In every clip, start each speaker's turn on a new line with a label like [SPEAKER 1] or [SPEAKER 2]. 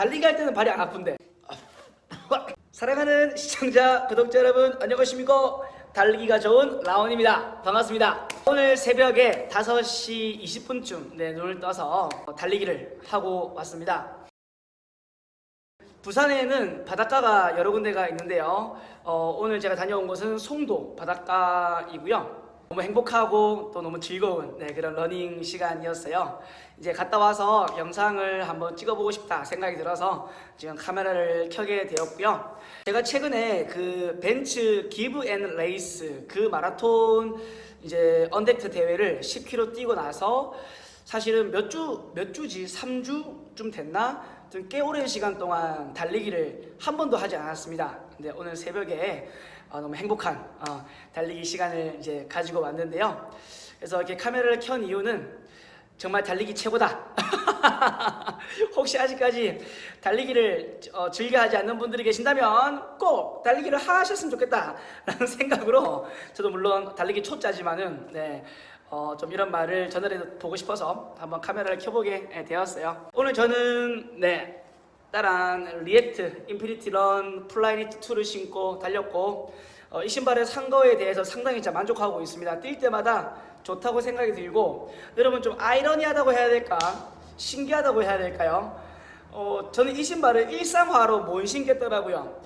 [SPEAKER 1] 달리기 할 때는 발이 안 아픈데. 사랑하는 시청자, 구독자 여러분, 안녕하십니까? 달리기가 좋은 라온입니다. 반갑습니다. 오늘 새벽에 5시 20분쯤 네, 눈을 떠서 달리기를 하고 왔습니다. 부산에는 바닷가가 여러 군데가 있는데요. 어, 오늘 제가 다녀온 곳은 송도 바닷가이고요. 너무 행복하고 또 너무 즐거운 네, 그런 러닝 시간이었어요. 이제 갔다 와서 영상을 한번 찍어보고 싶다 생각이 들어서 지금 카메라를 켜게 되었고요. 제가 최근에 그 벤츠 기브 앤 레이스 그 마라톤 이제 언덱트 대회를 10km 뛰고 나서 사실은 몇 주, 몇 주지? 3주쯤 됐나? 좀꽤 오랜 시간 동안 달리기를 한 번도 하지 않았습니다. 근데 오늘 새벽에 어, 너무 행복한 어, 달리기 시간을 이제 가지고 왔는데요. 그래서 이렇게 카메라를 켠 이유는 정말 달리기 최고다. 혹시 아직까지 달리기를 어, 즐겨 하지 않는 분들이 계신다면 꼭 달리기를 하셨으면 좋겠다라는 생각으로 저도 물론 달리기 초짜지만은 네, 어, 좀 이런 말을 전달해 보고 싶어서 한번 카메라를 켜보게 예, 되었어요. 오늘 저는 네 따란 리액트 인피니티 런 플라이니트 2를 신고 달렸고 어, 이 신발을 산 거에 대해서 상당히 진짜 만족하고 있습니다. 뛸 때마다 좋다고 생각이 들고 여러분 좀 아이러니하다고 해야 될까 신기하다고 해야 될까요? 어, 저는 이 신발을 일상화로 못 신겠더라고요.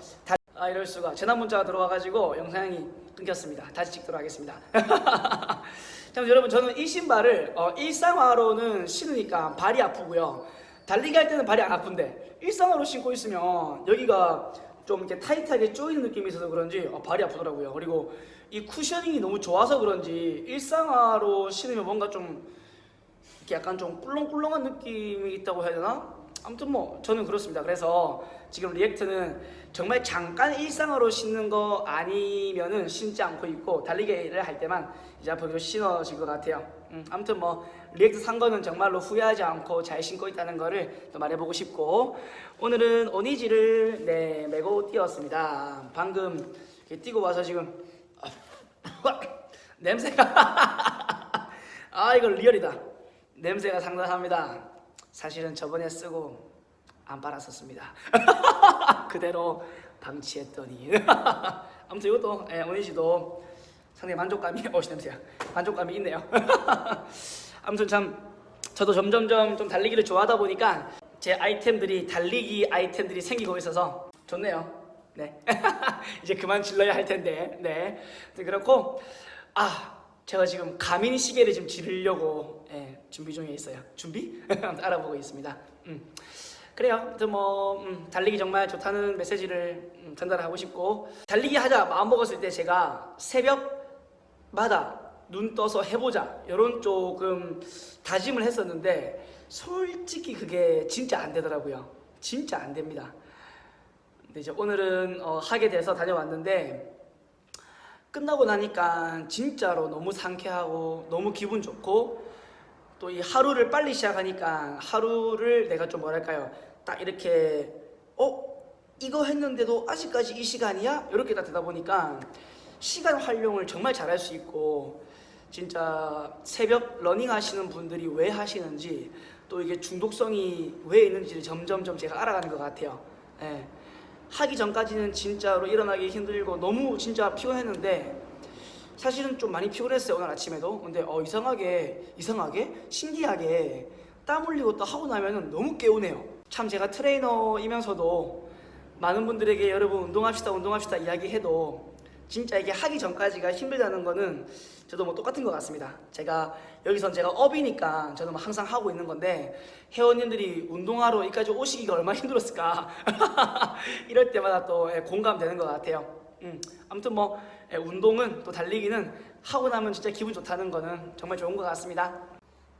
[SPEAKER 1] 다- 아 이럴 수가 재난 문자가 들어와가지고 영상이 끊겼습니다. 다시 찍도록 하겠습니다. 자 여러분 저는 이 신발을 어, 일상화로는 신으니까 발이 아프고요. 달리기 할 때는 발이 안 아픈데 일상화로 신고 있으면 여기가 좀 이렇게 타이트하게 조이는 느낌이 있어서 그런지 어, 발이 아프더라고요. 그리고 이 쿠셔닝이 너무 좋아서 그런지 일상화로 신으면 뭔가 좀 이렇게 약간 좀 꿀렁꿀렁한 느낌이 있다고 해야 되나? 아무튼 뭐 저는 그렇습니다. 그래서 지금 리액트는 정말 잠깐 일상으로 신는 거 아니면은 신지 않고 있고 달리기를 할 때만 이제 앞으로 신어질 것 같아요. 음, 아무튼 뭐 리액트 산 거는 정말로 후회하지 않고 잘 신고 있다는 거를 또 말해보고 싶고 오늘은 오니지를 네 메고 뛰었습니다. 방금 뛰고 와서 지금 냄새가 아 이거 리얼이다. 냄새가 상당합니다. 사실은 저번에 쓰고 안 빨았었습니다. 그대로 방치했더니 아무튼 이것도 예, 오니지도 상당히 만족감이 어시 냄새야 만족감이 있네요. 아무튼 참 저도 점점점 좀 달리기를 좋아하다 보니까 제 아이템들이 달리기 아이템들이 생기고 있어서 좋네요. 네 이제 그만 질러야 할 텐데 네 그렇고 아 제가 지금 가민 시계를 지금 지르려고 예, 준비 중에 있어요. 준비? 알아보고 있습니다. 음. 그래요. 뭐 음, 달리기 정말 좋다는 메시지를 음, 전달하고 싶고 달리기 하자 마음 먹었을 때 제가 새벽마다 눈 떠서 해보자 이런 조금 다짐을 했었는데 솔직히 그게 진짜 안 되더라고요. 진짜 안 됩니다. 근데 이제 오늘은 어, 하게 돼서 다녀왔는데 끝나고 나니까 진짜로 너무 상쾌하고 너무 기분 좋고 또 이 하루를 빨리 시작하니까 하루를 내가 좀 뭐랄까요 딱 이렇게 어 이거 했는데도 아직까지 이 시간이야 이렇게 딱 되다 보니까 시간 활용을 정말 잘할 수 있고 진짜 새벽 러닝 하시는 분들이 왜 하시는지 또 이게 중독성이 왜 있는지를 점점점 제가 알아가는 것 같아요. 예. 하기 전까지는 진짜로 일어나기 힘들고 너무 진짜 피곤했는데 사실은 좀 많이 피곤했어요 오늘 아침에도. 근데 어 이상하게 이상하게 신기하게 땀 흘리고 또 하고 나면은 너무 개운해요. 참 제가 트레이너이면서도 많은 분들에게 여러분 운동합시다 운동합시다 이야기해도 진짜 이게 하기 전까지가 힘들다는 거는 저도 뭐 똑같은 것 같습니다. 제가 여기선 제가 업이니까 저는 뭐 항상 하고 있는 건데 회원님들이 운동하러 여기까지 오시기가 얼마나 힘들었을까 이럴 때마다 또 예, 공감되는 것 같아요. 음, 아무튼 뭐 예, 운동은 또 달리기는 하고 나면 진짜 기분 좋다는 거는 정말 좋은 것 같습니다.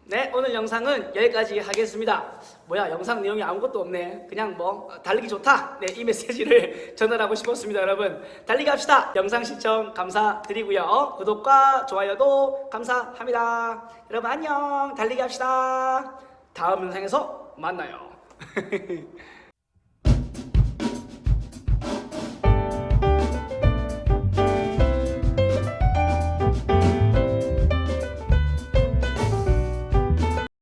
[SPEAKER 1] 네, 오늘 영상은 여기까지 하겠습니다. 뭐야, 영상 내용이 아무것도 없네. 그냥 뭐, 어, 달리기 좋다. 네, 이 메시지를 전달하고 싶었습니다, 여러분. 달리기 합시다. 영상 시청 감사드리고요. 구독과 좋아요도 감사합니다. 여러분, 안녕. 달리기 합시다. 다음 영상에서 만나요.